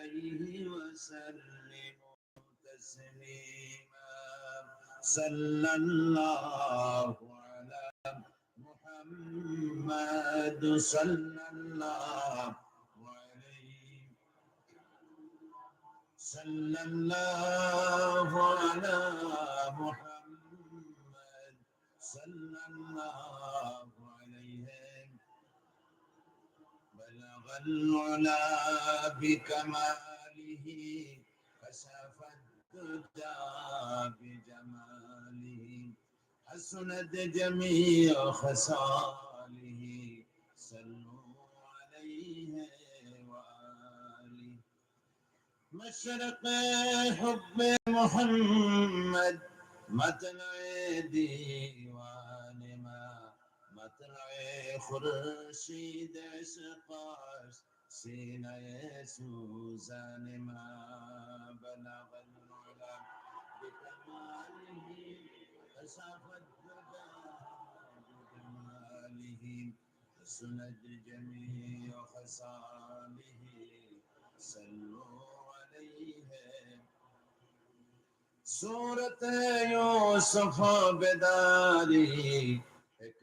عليه وسلموا تسليما. صلى الله على محمد. صلى الله عليه صلى الله على محمد. صلى الله عليه العلا بكماله كشف الدجى بجماله حسنت جميع خصاله صلوا عليه وآله. مشرق حب محمد مطلع ما خرشید رشید سینا سینه سوزن ما بلغ العلا بکماله کشف الدجا بجماله سند جميع خصاله سلو عليه صورت یوسف بداری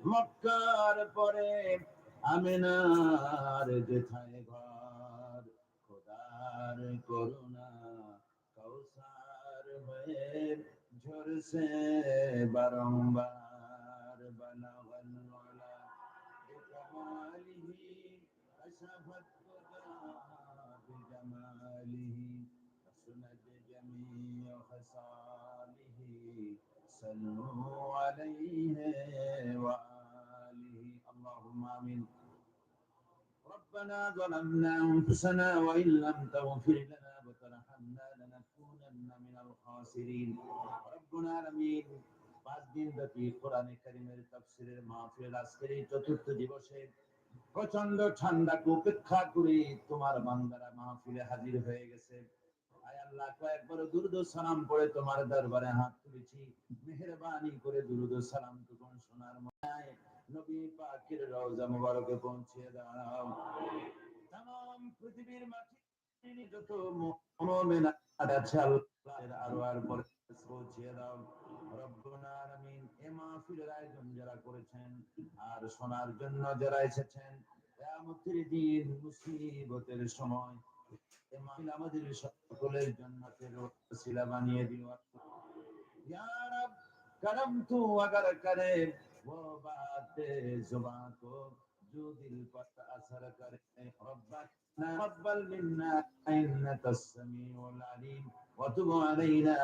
মক্কার পরে আমিনার যেথায় ঘর খোদার করুণা কৌসার হয়ে ঝরছে বারংবার বালাগাল ওয়ালা বিকামালিহি কশফত بجماله حسنت جميع خصاله صلوا عليه وآله اللهم آمين ربنا ظلمنا أنفسنا وإن لم تغفر لنا وترحمنا لنكونن من الخاسرين ربنا العالمين পাঁচ দিন ব্যাপী কোরআনে কারিমের তাফসিরের মাহফিল আজকের এই চতুর্থ দিবসে প্রচন্ড ঠান্ডাকে উপেক্ষা করে তোমার বান্দারা মাহফিলে হাজির হয়ে গেছে আয় আল্লাহ কয়েকবার দুরুদ ও সালাম পড়ে তোমার দরবারে হাত তুলেছি মেহেরবানি করে দুরুদ ও সালাম টুকুন শোনার মনে নবী পাকের রওজা মুবারকে পৌঁছে দাও। তাম পৃথিবীর মাটি যত মুমিন আছে আল্লাহর আরও আর পরে পৌঁছে দাও। রব্বনা আমিন এ মাহফিলের আয়োজন যারা করেছেন আর শোনার জন্য যারা এসেছেন, কিয়ামতের দিন মুসিবতের সময় এ মাহফিল আমাদের সকলের জন্য ওসিলা বানিয়ে দিও। ইয়া রব করম তু আগর করে وبعد زبعكم جود الفتى أثر كريم. ربك تقبل منا إنك السميع العليم. وتب علينا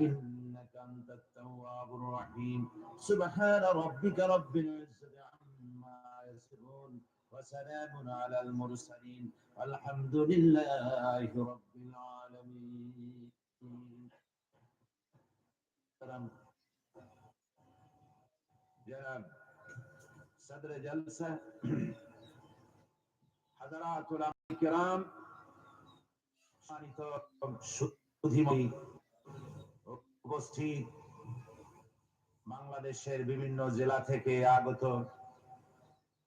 إنك أنت التواب الرحيم. سبحان ربك رب العزة عما يصفون وسلام على المرسلين. الحمد لله رب العالمين. جناب صدر جلسة حضرات العلماء الكرام সম্মানিত সুধীমণি উপস্থিত বাংলাদেশের বিভিন্ন জেলা থেকে আগত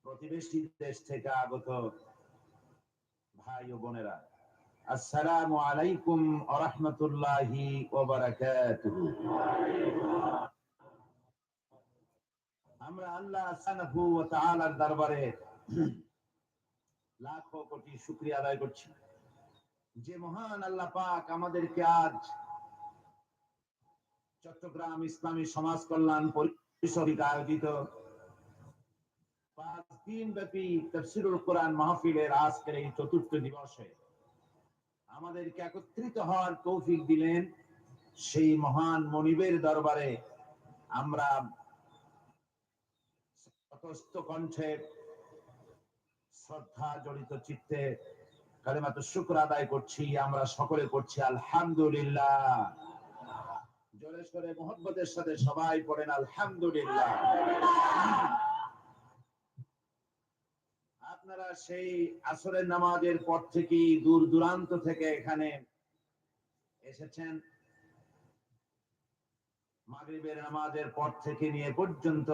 প্রতিবেশী দেশ থেকে আগত ভাই ও বোনেরা আসসালামু আলাইকুম আরহামতুল্লাহি ওবারাকাতুহু আমরা আল্লাহ সুবহানাহু ওয়া তাআলার দরবারে লাখো কোটি শুকরিয়া আদায় করছি। যে মহান আল্লাহ পাক আমাদেরকে আজ চট্টগ্রাম ইসলামী সমাজ কল্যাণ পরিষদ আয়োজিত পাঁচ দিন ব্যাপী তফসিরুল কোরআন মাহফিলের আজকের এই চতুর্থ দিবসে আমাদেরকে একত্রিত হওয়ার তৌফিক দিলেন সেই মহান মনিবের দরবারে আমরা তটস্থ কণ্ঠে শ্রদ্ধা জড়িত চিত্তে কালেমাত শুক্র আদায় করছি, আমরা সকলে করছি, আলহামদুলিল্লাহ। সাথে সবাই পড়েন, আলহামদুলিল্লাহ। আপনারা সেই আসরের নামাজের পর থেকেই দূর দূরান্ত থেকে এখানে এসেছেন। মাগরিবের নামাজের পর থেকে নিয়ে পর্যন্ত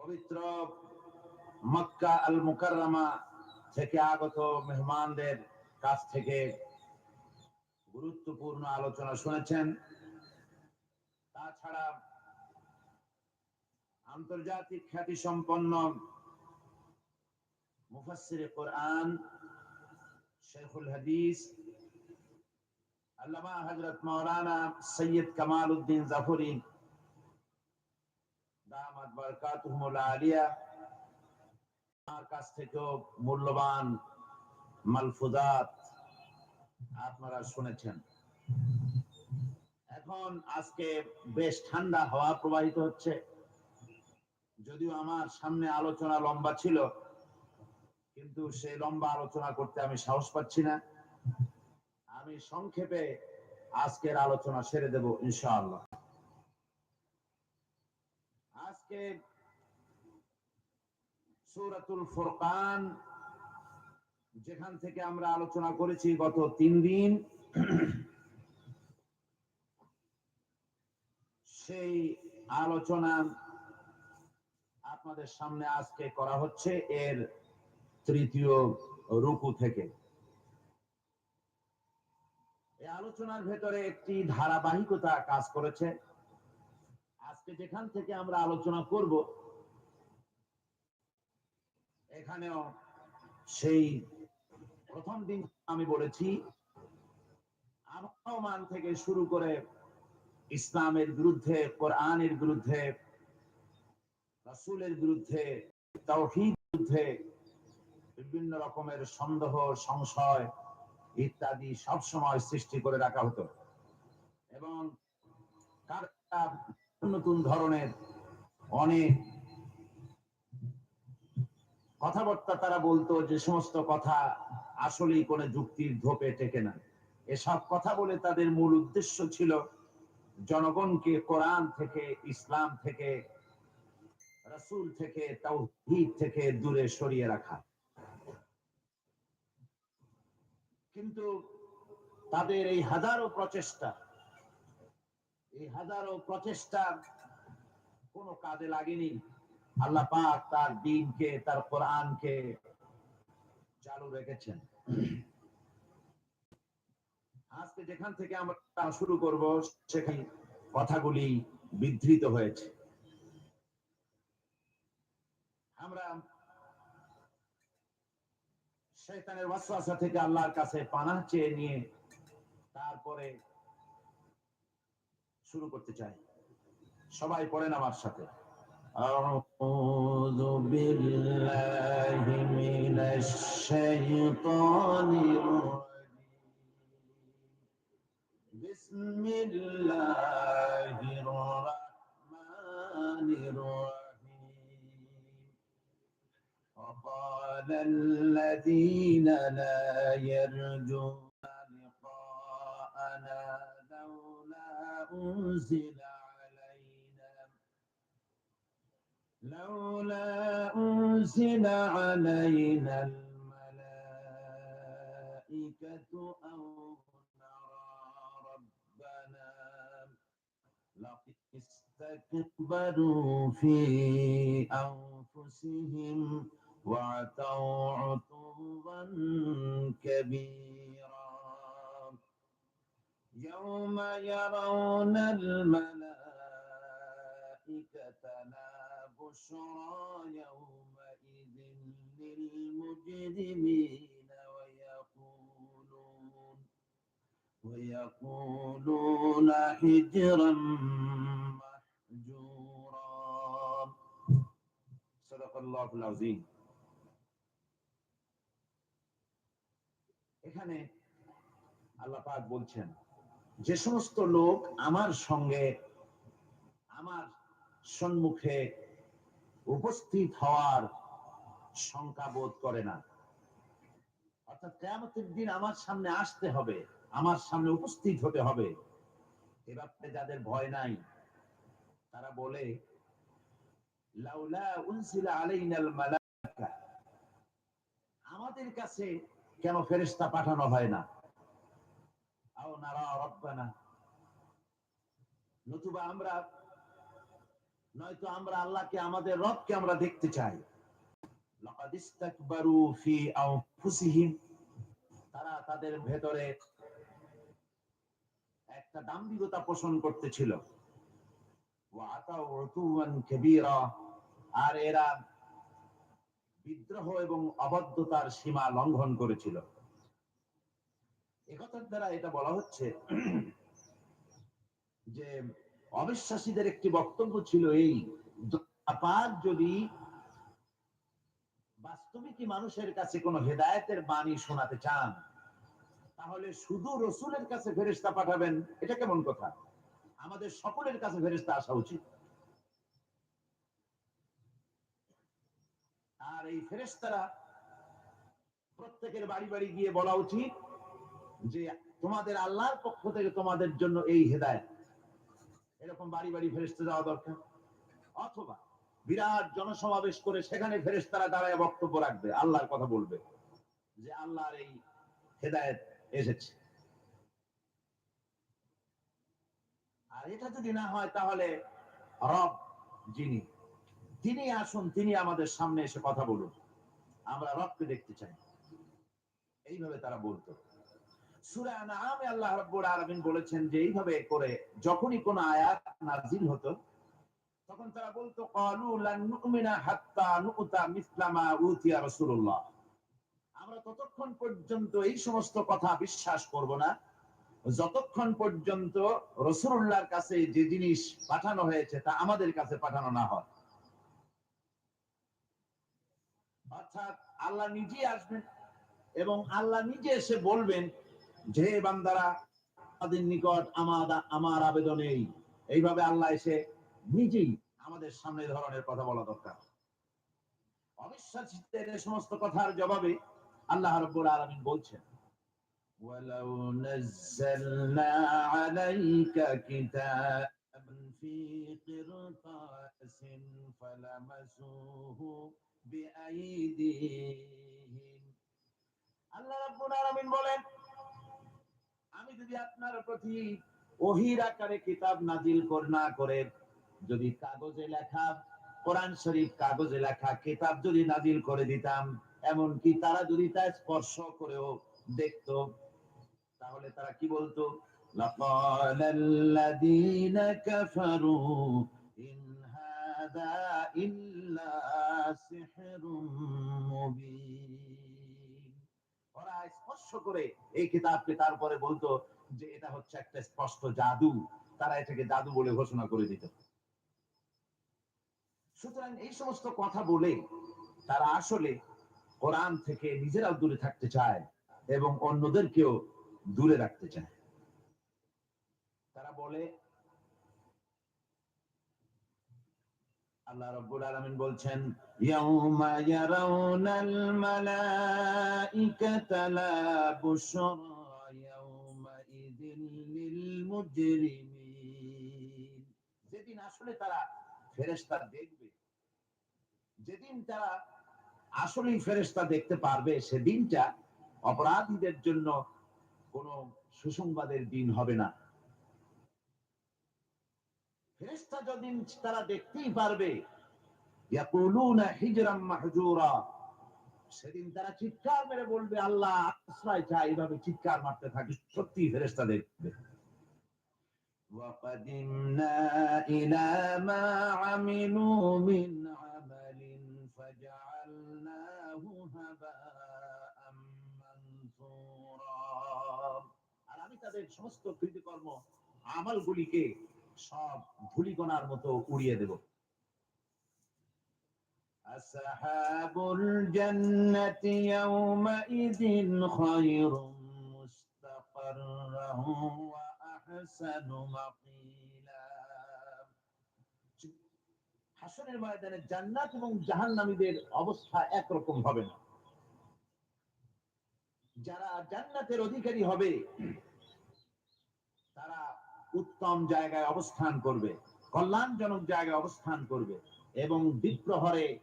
পবিত্র মক্কা আল মুকাররমা থেকে আগত মেহমানদের কাছ থেকে গুরুত্বপূর্ণ আলোচনা শুনেছেন। তাছাড়া আন্তর্জাতিক খ্যাতি সম্পন্ন মুফাসসির কোরআন শেখুল হাদিস, আল্লামা হজরত মাওলানা সৈয়দ কামাল উদ্দিন জাফরি দামাত বারকাতুহুমুল আলিয়া। কাছ থেকেও মূল্যবান মালফুজাত আপনারা শুনেছেন। এখন আজকে বেশ ঠান্ডা প্রবাহিত হচ্ছে। যদিও আমার সামনে আলোচনা লম্বা ছিল, কিন্তু সেই লম্বা আলোচনা করতে আমি সাহস পাচ্ছি না। আমি সংক্ষেপে আজকের আলোচনা সেরে দেব, ইনশাআল্লাহ। আজকে সূরাতুল ফুরকান, যেখান থেকে আমরা আলোচনা করেছি গত তিন দিন, সেই আলোচনা আপনাদের সামনে আজকে করা হচ্ছে এর তৃতীয় রুকু থেকে। এই আলোচনার ভেতরে একটি ধারাবাহিকতা কাজ করেছে। যেখান থেকে আমরা আলোচনা করব, এখানেও সেই প্রথম দিন আমি বলেছি আবহমান থেকে শুরু করে ইসলামের বিরুদ্ধে, কোরআনের বিরুদ্ধে, রাসূলের বিরুদ্ধে তাওহীদ বিরুদ্ধে বিভিন্ন রকমের সন্দেহ, সংশয় ইত্যাদি সব সময় সৃষ্টি করে রাখা হতো। এবং নতুন ধরনের অনেক কথাবার্তা তারা বলতো যে সমস্ত কথা আসলেই কোনো যুক্তির ধোপে টেকে না। এসব কথা বলে তাদের মূল উদ্দেশ্য ছিল জনগণকে কোরআন থেকে, ইসলাম থেকে, রাসূল থেকে, তাওহীদ থেকে দূরে সরিয়ে রাখা। কিন্তু তাদের এই হাজারো প্রচেষ্টা এই হাজারো প্রচেষ্টা কোনো কাজে লাগেনি। আল্লাহ পাক তার দিনকে, তার কোরআনকে চালু রেখেছেন। আজকে যেখান থেকে আমরা শুরু করব, সেখানে কথাগুলি বিধৃত হয়েছে। আমরা শয়তানের ওয়াসওয়াসা থেকে আল্লাহর কাছে পানাহ চেয়ে নিয়ে তারপরে শুরু করতে চাই সবাই পড়েন আমার সাথে أعوذ بالله من الشيطان الرجيم بسم الله الرحمن الرحيم وقال الذين لا يرجون لقاءنا لولا أنزل علينا. لولا أنزل علينا الملائكة أو نرى ربنا. لقد استكبروا في أنفسهم وعتوا عتوا كبيرا. يوم يرون الملائكة لا بشرى يومئذ للمجرمين ويقولون ويقولون حجرا محجورا. صدق الله العظيم. এখানে আল্লাহ পাক বলছেন যে সমস্ত লোক আমার সঙ্গে আমার সম্মুখে উপস্থিত হওয়ার শঙ্কা বোধ করে না। অর্থাৎ কেয়ামতের দিন আমার সামনে আসতে হবে, আমার সামনে উপস্থিত হতে হবে। এ ব্যাপারে যাদের ভয় নাই, তারা বলে আমাদের কাছে কেন ফেরেশতা পাঠানো হয় না? নতুবা আমরা, নয়তো আমরা আল্লাহকে, আমাদের রবকে আমরা দেখতে চাই। তারা তাদের ভেতরে একটা দাম্ভিকতা পোষণ করতেছিল। আর এরা বিদ্রোহ এবং অবদ্ধতার সীমা লঙ্ঘন করেছিল। একথার দ্বারা এটা বলা হচ্ছে যে অবিশ্বাসীদের একটি বক্তব্য ছিল এই পাক যদি বাস্তবিকই মানুষের কাছে কোন হেদায়েতের বাণী শোনাতে চান, তাহলে শুধু রসুলের কাছে ফেরেস্তা পাঠাবেন, এটা কেমন কথা? আমাদের সকলের কাছে ফেরেস্তা আসা উচিত। আর এই ফেরেস্তারা প্রত্যেকের বাড়ি বাড়ি গিয়ে বলা উচিত যে তোমাদের আল্লাহর পক্ষ থেকে তোমাদের জন্য এই হেদায়েত। এরকম বাড়ি বাড়ি ফেরেস্তে যাওয়া দরকার। অথবা বিরাট জনসমাবেশ করে সেখানে ফেরেস্তারা দাঁড়ায় বক্তব্য রাখবে, আল্লাহর কথা বলবে, যে আল্লাহর এই হেদায়েত এসেছে। আর এটা যদি না হয়, তাহলে রব যিনি, তিনি আসুন, তিনি আমাদের সামনে এসে কথা বলুন। আমরা রবকে দেখতে চাই। এইভাবে তারা বলতো। আল্লাহ বলেছেন যে এইভাবে করে যখনই কোন আয়াত হতো, তখন তারা বলতো হাত্তা নুতা মিসলা মা উতিয়া আমরা ততক্ষণ পর্যন্ত এই সমস্ত কথা বিশ্বাস করব না। যতক্ষণ পর্যন্ত রসুল্লাহর কাছে যে জিনিস পাঠানো হয়েছে তা আমাদের কাছে পাঠানো না হয়। অর্থাৎ আল্লাহ নিজেই আসবেন এবং আল্লাহ নিজে এসে বলবেন যে বান্দারা আমাদের নিকট আমার আমার আবেদন এই এইভাবে আল্লাহ এসে নিজেই আমাদের সামনে এই ধরনের কথা বলা দরকার অবিশ্বাসীদের এই সমস্ত কথার জবাবে আল্লাহ রব্বুল আলামিন বলছেন ولو نزلنا عليك كتابا في قرطاس فلمسوه بأيديهم আল্লাহ রাব্বুল আলামিন বলেন আমি যদি আপনার প্রতি ওহির আকারে কিতাব নাজিল কর না করে যদি কাগজে লেখা কোরআন শরীফ কাগজে লেখা কিতাব যদি নাজিল করে দিতাম এমন কি তারা যদি তা স্পর্শ করেও দেখতো তাহলে তারা কি বলতো لقال الذين كفروا إن هذا إلا سحر مبين স্পর্শ করে এই কিতাবকে তারপরে বলতো যে এটা হচ্ছে একটা স্পষ্ট জাদু। তারা এটাকে জাদু বলে ঘোষণা করে দিত। সুতরাং এই সমস্ত কথা বলে তারা আসলে কোরআন থেকে নিজেরাও দূরে থাকতে চায় এবং অন্যদেরকেও দূরে রাখতে চায়। তারা বলে আল্লাহ রব্বুল আলামিন বলছেন, ইয়াউমা ইয়ারাউনাল লা বুশরা ইয়াউমা ইযিল লিল মুজরিমিন যেদিন আসলে তারা ফেরেশতা দেখবে, যেদিন তারা আসলেই ফেরেশতা দেখতে পারবে, সেদিনটা অপরাধীদের জন্য কোনো সুসংবাদের দিন হবে না। ফেরেশতা যদিন তারা দেখতেই পারবে ইয়াকুলুনা হিজরাম মাহজুরা সেদিন তারা চিৎকার মেরে বলবে আল্লাহ আশ্রয় চাই এইভাবে চিৎকার মারতে থাকে সত্যি ফেরেশতা দেখবে وقدمنا إلى ما عملوا من عمل فجعلناه هباء منثورا আর আমি তার তাদের সমস্ত কৃতকর্ম আমলগুলিকে সব ধুলিকণার মতো উড়িয়ে দেব أصحاب الجنة يومئذ خير مستقرا وأحسن مقيلا হাসনের ময়দানে জান্নাত এবং জাহান্নামীদের অবস্থা একরকম হবে না যারা জান্নাতের অধিকারী হবে তারা উত্তম জায়গায় অবস্থান করবে, কল্যাণজনক জায়গায় অবস্থান করবে এবং বিপ্রহরে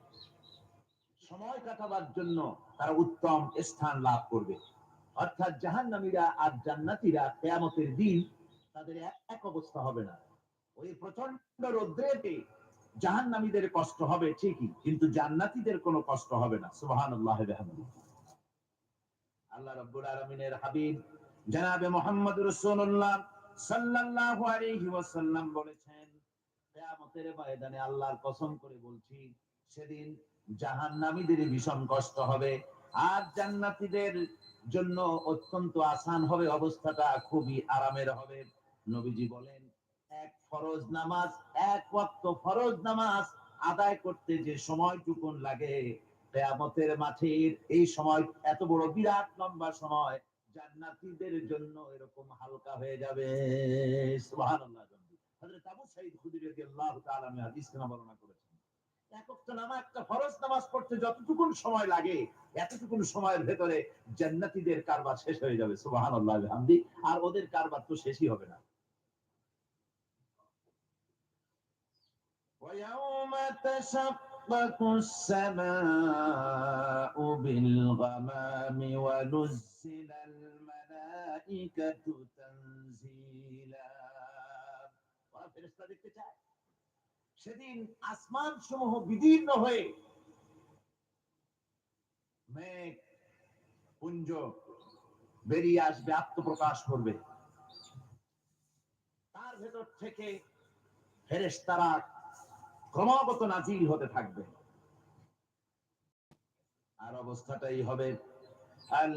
সময় কাটাবার জন্য তারা উত্তম স্থান লাভ করবে। অর্থাৎ জাহান্নামীরা আর জান্নাতীরা কেয়ামতের দিন তাদের এক- অবস্থা হবে না। ওই প্রচণ্ড রৌদ্রেতে জাহান্নামীদের কষ্ট হবে ঠিকই, কিন্তু জান্নাতীদের কোনো কষ্ট হবে না। সুবহানাল্লাহ বিহামদিহি আল্লাহ রাব্বুল আলামিনের হাবিব জনাবে মুহাম্মদ রাসূলুল্লাহ সাল্লাল্লাহু আলাইহি ওয়াসাল্লাম বলেছেন, কিয়ামতের ময়দানে আল্লাহর কসম করে বলছি, সেদিন জাহান্নামীদের ভীষণ কষ্ট হবে আর জান্নাতীদের জন্য অত্যন্ত আসান হবে অবস্থাটা খুবই আরামের হবে। নবীজি বলেন, এক ফরজ নামাজ, এক ওয়াক্ত ফরজ নামাজ আদায় করতে যে সময়টুকুন লাগে, কেয়ামতের মাঠের এই সময়, এত বড় বিরাট লম্বা সময় জান্নাতীদের জন্য এরকম হালকা হয়ে যাবে সুবহানাল্লাহ হযরত আবু সাঈদ খুদরি রাদিয়াল্লাহু তাআলা আনহু হাদিস থেকে বর্ণনা করেছেন এক ওয়াক্ত নামাজ একটা ফরজ নামাজ পড়তে যতটুকুন সময় লাগে এতটুকুন সময়ের ভেতরে জান্নাতীদের কারবার শেষ হয়ে যাবে সুবহানাল্লাহ বিহামদি আর ওদের কারবার তো শেষই হবে না ويوم تشقق السماء بالغمام ونزل الملائكة تنزيلا ওরা ফেরেশতা দেখতে চায় সেদিন আসমান সমূহ বিদীর্ণ হয়ে মেঘ পুঞ্জ বেরিয়ে আসবে আত্মপ্রকাশ করবে তার ভেতর থেকে ফেরেশতারা ক্রমাগত নাজিল হতে থাকবে। আর অবস্থাটাই হবে আর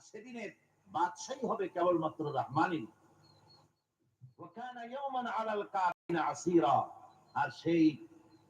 সেদিনের বাদশাহী হবে কেবলমাত্র রহমানই। আর সেই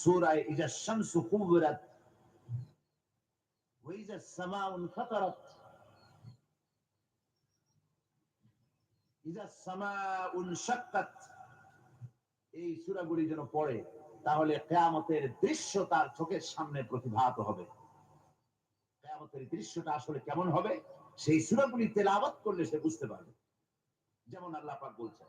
সুরায় ইজা শামসু এই সুরাগুলি যেন পড়ে, তাহলে কেয়ামতের দৃশ্য তার চোখের সামনে প্রতিভাত হবে। কেয়ামতের দৃশ্যটা আসলে কেমন হবে, সেই সুরাগুলি তেলাবাদ করলে সে বুঝতে পারবে। যেমন আল্লাহ পাক বলছেন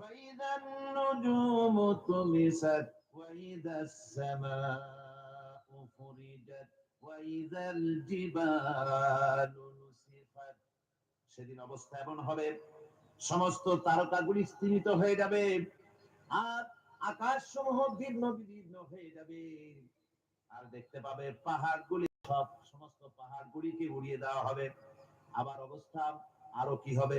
فإذا النجوم طمست وإذا السماء فرجت وإذا الجبال نسفت সেদিন অবস্থা এমন হবে সমস্ত তারকাগুলি স্থিমিত হয়ে যাবে আর আকাশ সমূহ দীর্ণ বিদীর্ণ হয়ে যাবে আর দেখতে পাবে পাহাড়গুলি সব সমস্ত পাহাড়গুলিকে উড়িয়ে দেওয়া হবে আবার অবস্থা আরো কি হবে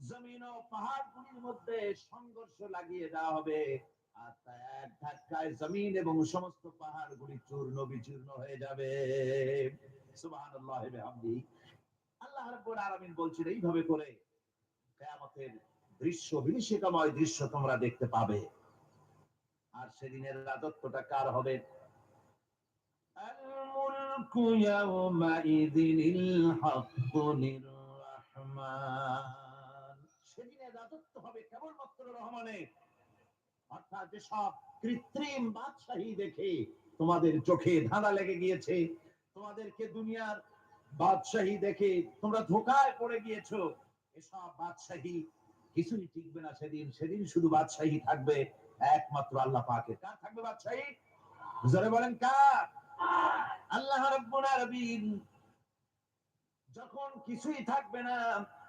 জমিন ও পাহাড়গুলির মধ্যে সংঘর্ষ লাগিয়ে দেওয়া হবে। আর এক ধাক্কায় জমিন এবং সমস্ত পাহাড়গুলি চূর্ণ বিচূর্ণ হয়ে যাবে। আল্লাহ এইভাবে করে কিয়ামতের দৃশ্য, বিভীষিকাময় দৃশ্য তোমরা দেখতে পাবে। আর সেদিনের রাজত্বটা কার হবে? الملك يومئذ الحق للرحمن সেদিনের রাজত্ব হবে কেবলমাত্র রহমানের অর্থাৎ যে সব কৃত্রিম বাদশাহী দেখে তোমাদের চোখে ধাঁধা লেগে গিয়েছে তোমাদেরকে দুনিয়ার বাদশাহী দেখে তোমরা ধোকায় পড়ে গিয়েছো এসব বাদশাহী কিছুই টিকবে না সেদিন সেদিন শুধু বাদশাহী থাকবে একমাত্র আল্লাহ পাকের কার থাকবে বাদশাহী জোরে বলেন কার আল্লাহ যখন কিছুই থাকবে না,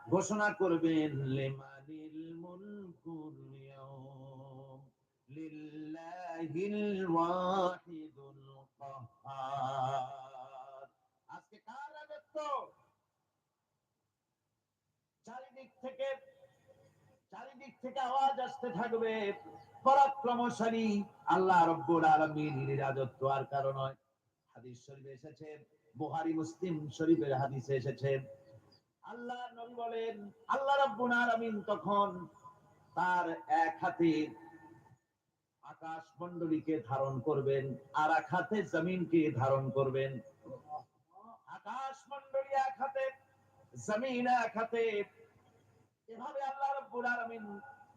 ঘোষণা করবেন, লিমানিল আজকে কার রাজত্ব? চারিদিক থেকে চারিদিক থেকে আওয়াজ আসতে থাকবে, পরাক্রমশালী আল্লাহ রব্বুল আলামিনের রাজত্ব আর কারণ নয়। হাদিস শরীফে এসেছে মুসলিম শরীফের হাদিসে এসেছে। আল্লাহ নবী বলেন, আল্লাহ তখন তার এক হাতে আকাশ ধারণ করবেন, আর এক হাতে জমিনকে ধারণ করবেন। আকাশ মণ্ডলী এক হাতে, জমিন এক হাতে। এভাবে আল্লাহ রাব্বুল আলামিন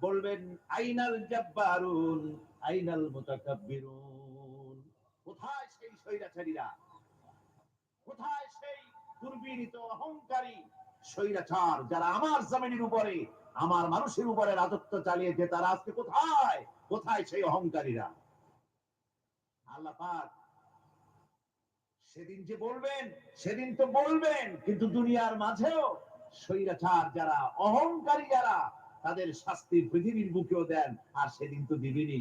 বলবেন, আইনাল জাব্বারুন, আইনাল মুতাকাব্বিরুন। কোথায় সেই অহংকারী যারা আমার জমিনের উপরে, আমার মানুষের উপরে রাজত্ব চালিয়েছে তারা আজকে কোথায়? কোথায় সেই অহংকারীরা? সেদিন যে বলবেন, সেদিন তো বলবেন, কিন্তু দুনিয়ার মাঝেও স্বৈরাচার যারা, অহংকারী যারা, তাদের শাস্তি পৃথিবীর বুকেও দেন, আর সেদিন তো দিবিনি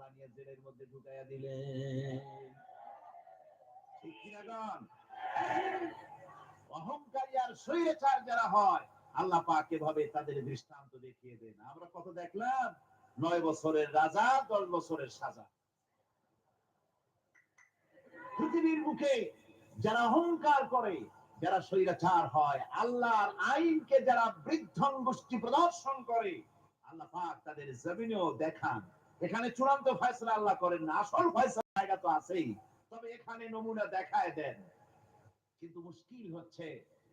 নিয়ে জেলের মধ্যে ঢুকাইয়া দিলেন। অহংকারী আর যারা হয়, আল্লাহ তাদের দৃষ্টান্ত দেখিয়ে দেন। আমরা কত দেখলাম? নয় বছরের রাজা, দশ বছরের সাজা। পৃথিবীর যারা অহংকার করে, যারা স্বৈরাচার হয়, আল্লাহর আইনকে যারা বৃদ্ধ গোষ্ঠী প্রদর্শন করে, আল্লাহ পাক তাদের জমিনেও দেখান। এখানে চূড়ান্ত ফয়সলা আল্লাহ করেন না, আসল ফয়সলা জায়গা তো আছেই। তবে এখানে নমুনা দেখায় দেন। কিন্তু মুশকিল হচ্ছে,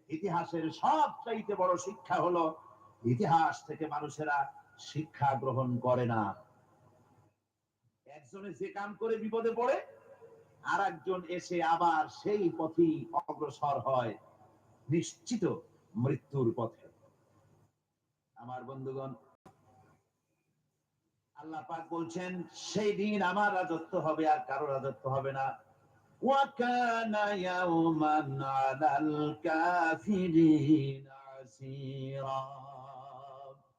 ইতিহাসের সবচাইতে বড় শিক্ষা হলো, ইতিহাস থেকে মানুষেরা শিক্ষা গ্রহণ করে না। একজনে যে কাম করে বিপদে পড়ে আর একজন এসে আবার সেই পথেই অগ্রসর হয়, নিশ্চিত মৃত্যুর পথে। আমার বন্ধুগণ আল্লাহ পাক বলছেন, সেই দিন আমার রাজত্ব হবে আর কারও রাজত্ব হবে না।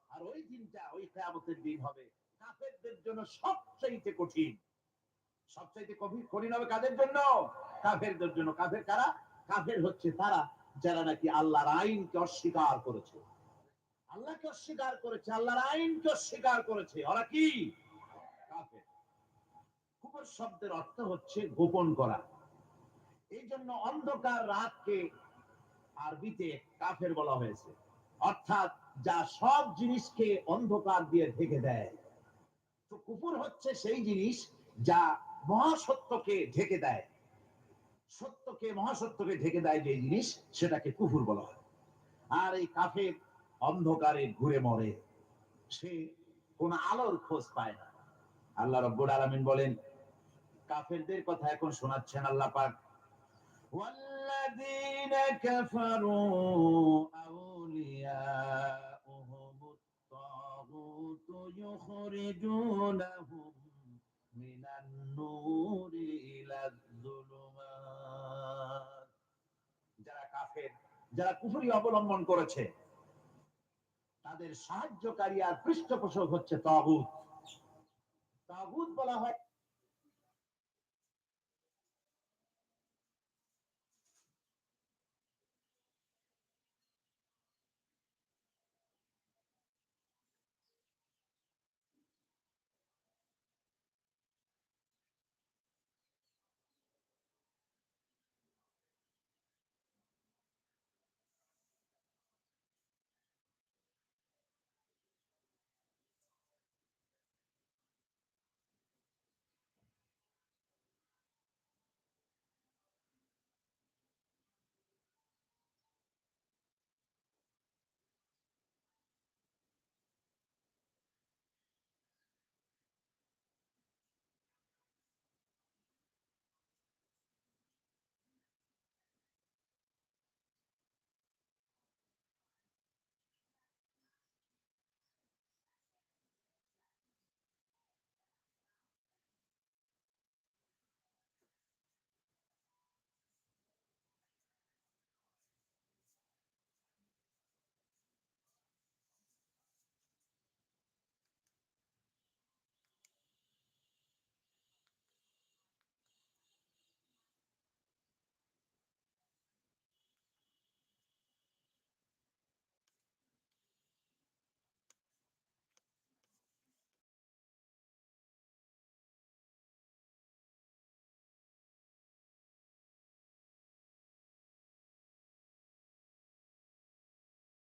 আর ওই দিনটা, ওই দিন হবে। কাফেরদের জন্য কঠিন। সবচাইতে কঠিন হবে কাদের জন্য? কাফেরদের জন্য। কাফের কারা? কাফের হচ্ছে তারা যারা নাকি আল্লাহর আইনকে অস্বীকার করেছে। আল্লাহকে অস্বীকার করেছে, আল্লাহর আইনকে অস্বীকার করেছে। ওরা কি? শব্দের অর্থ হচ্ছে গোপন করা। এই জন্য অন্ধকার রাতকে আরবিতে কাফের বলা হয়েছে। অর্থাৎ যা সব জিনিসকে অন্ধকার দিয়ে ঢেকে দেয়। তো কুকুর হচ্ছে সেই জিনিস যা মহাসত্যকে ঢেকে দেয়। সত্যকে, মহাসত্যকে ঢেকে দেয় যে জিনিস, সেটাকে কুকুর বলা হয়। আর এই কাফের অন্ধকারে ঘুরে মরে সে কোন আলোর খোঁজ পায় না আল্লাহ রব্বুল আলামিন বলেন কাফেরদের কথা এখন শোনাচ্ছেন আল্লাহ পাক والذين كفروا أولياؤهم الطاغوت يخرجونهم من النور إلى الظلمات যারা কাফের যারা কুফরি অবলম্বন করেছে তাদের সাহায্যকারী আর পৃষ্ঠপোষক হচ্ছে তাগুত। তাগুত বলা হয়